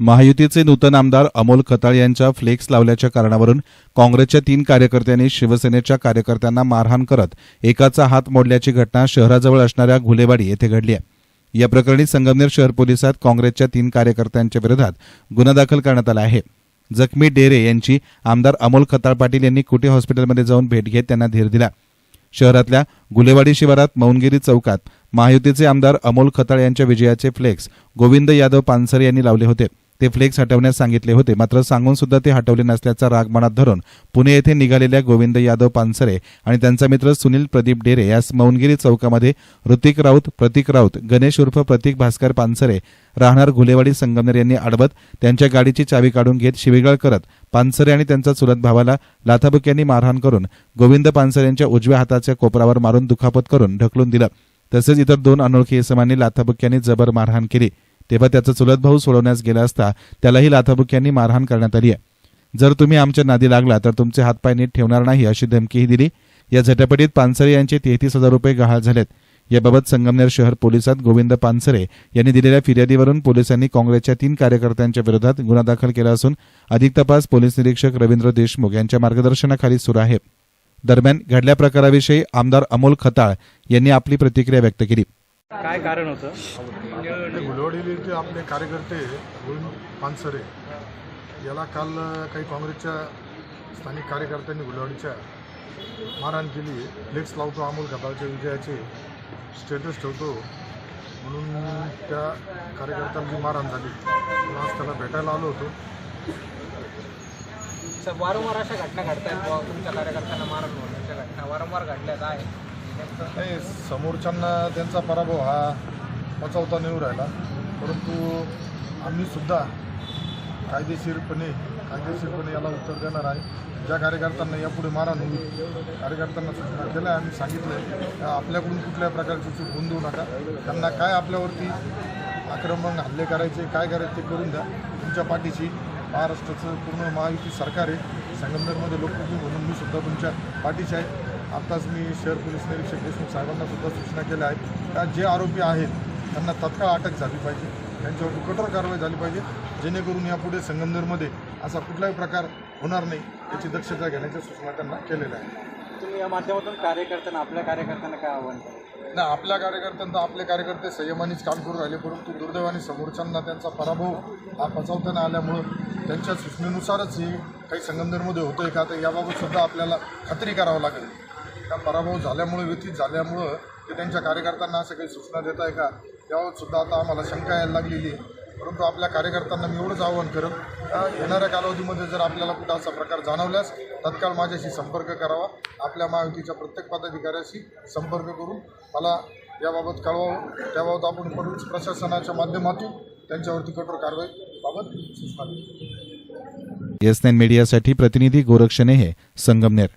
महायुतीचे नूतन आमदार अमोल खताळ यांच्या फ्लेक्स लावल्याच्या कारणावरून काँग्रेसच्या तीन कार्यकर्त्यांनी शिवसेनेच्या कार्यकर्त्यांना मारहाण करत एकाचा हात मोडल्याची घटना शहराजवळ असणाऱ्या घुलेवाडी येथे घडली आहे. या प्रकरणी संगमनेर शहर पोलिसात काँग्रेसच्या तीन कार्यकर्त्यांच्या विरोधात गुन्हा दाखल करण्यात आला आहे. जखमी डेरे यांची आमदार अमोल खताळ पाटील यांनी कुटे हॉस्पिटलमध्ये जाऊन भेट घेत त्यांना धीर दिला. शहरातल्या गुलेवाडी शिवारात मौनगिरी चौकात महायुतीचे आमदार अमोल खताळ यांच्या विजयाचे फ्लेक्स गोविंद यादव पानसरे यांनी लावले होते. ते फ्लेक्स हटवण्यास सांगितले होते. मात्र सांगून सुद्धा ते हटवले नसल्याचा राग मनात धरून पुणे येथे निघालेल्या गोविंद यादव पानसरे आणि त्यांचा मित्र सुनील प्रदीप डेरे यास मौनगिरी चौकामध्ये ऋतिक राऊत प्रतीक राऊत गणेश उर्फ प्रतीक भास्कर पानसरे राहणार घुलेवाडी संगमनेर यांनी अडवत त्यांच्या गाडीची चावी काढून घेत शिवीगाळ करत पानसरे आणि त्यांचा चुलत भावाला लाथाबुक्यांनी मारहाण करून गोविंद पानसरे यांच्या उजव्या हाताच्या कोपरावर मारून दुखापत करून ढकलून दिलं. तसेच इतर दोन अनोळखी इसमांनी लाथाबुक्यांनी जबर मारहाण केली. तेव्हा त्याचा चुलत भाऊ सोडवण्यास गेला असता त्यालाही लाथाबुक्यांनी मारहाण करण्यात आली आहे. जर तुम्ही आमच्या नादी लागला तर तुमचे हातपाय नीट ठेवणार नाही अशी धमकीही दिली. या झटापटीत पानसरे यांचे तेहतीस हजार रुपये गहाळ झालेत. याबाबत संगमनेर शहर पोलिसात गोविंद पानसरे यांनी दिलेल्या फिर्यादीवरून पोलिसांनी काँग्रेसच्या तीन कार्यकर्त्यांच्या विरोधात गुन्हा दाखल केला असून अधिक तपास पोलीस निरीक्षक रवींद्र देशमुख यांच्या मार्गदर्शनाखाली सुरू आहे. दरम्यान घडल्या प्रकाराविषयी आमदार अमोल खताळ यांनी आपली प्रतिक्रिया व्यक्त केली. काय कारण होतं? ते गुलवाडीचे आपले कार्यकर्ते गोविंद पानसरे याला काल काही काँग्रेसच्या स्थानिक कार्यकर्त्यांनी गुलवाडीच्या मारहाण केली. फ्लेक्स लावतो अमोल खताळच्या विजयाचे स्टेटस ठेवतो. म्हणून त्या कार्यकर्त्याला जी मारहाण झाली आज त्याला भेटायला आलो होतो. वारंवार अशा घटना बुवा, तुमच्या कार्यकर्त्यांना मारण होण्याच्या घटना वारंवार घडल्यात आहे. नेमकं नाही समोरच्यांना त्यांचा पराभव हा पचवता नेऊ राहिला. परंतु आम्ही सुद्धा कायदेशीरपणे कायदेशीरपणे याला उत्तर देणार आहे. ज्या कार्यकर्त्यांना यापुढे मारहाण होईल कार्यकर्त्यांना सूचना केल्या आम्ही सांगितलं आपल्याकडून कुठल्या प्रकारची चूक होऊन देऊ नका. त्यांना काय आपल्यावरती आक्रमण हल्ले करायचे काय करायचे ते करून द्या. तुमच्या पाठीशी महाराष्ट्राचं पूर्ण महायुती सरकार आहे. संगमनेरमध्ये लोकप्रतिनिधी म्हणून मी सुद्धा तुमच्या पाठीशी आहे. आत्ताच मी शहर पोलीस निरीक्षक देशमुख साहेबांना सुद्धा सूचना केल्या आहेत. त्या जे आरोपी आहेत त्यांना तत्काळ अटक झाली पाहिजे. त्यांच्यावरती कठोर कारवाई झाली पाहिजे. जेणेकरून यापुढे संगमनेरमध्ये असा कुठलाही प्रकार होणार नाही याची दक्षता घेण्याच्या सूचना त्यांना केलेल्या आहेत. तुम्ही या माध्यमातून कार्यकर्त्यांना आपल्या कार्यकर्त्यांना काय आव्हान कराल नाही आपल्या कार्यकर्त्यांना आपले कार्यकर्ते संयमानेच काम करून राहिले परंतु दुर्दैवाने समोरच्यांना त्यांचा पराभव हा पचवता न आल्यामुळं त्यांच्या सूचनेनुसारच हे काही संगमनेरमध्ये होतं आहे का तर याबाबतसुद्धा आपल्याला खात्री करावं लागेल. का पराभव झाल्यामुळे व्यथित झाल्यामुळं ते त्यांच्या कार्यकर्त्यांना असं काही सूचना देत आहे का याबाबतसुद्धा आता आम्हाला शंका यायला लागलेली आहे. परंतु आपल्या कार्यकर्त्यांना मी एवढंच आवाहन करेन येणाऱ्या कालावधीमध्ये जर आपल्याला कुठं असा प्रकार जाणवल्यास तत्काळ माझ्याशी संपर्क करावा. आपल्या महायुतीच्या प्रत्येक पदाधिकाऱ्याशी संपर्क करून मला याबाबत कळवावं. त्याबाबत आपण पोलीस प्रशासनाच्या माध्यमातून त्यांच्यावरती कठोर कारवाई बाबत सूचना देऊ एस नाईन मीडियासाठी प्रतिनिधी गोरक्षणे हे संगमनेर.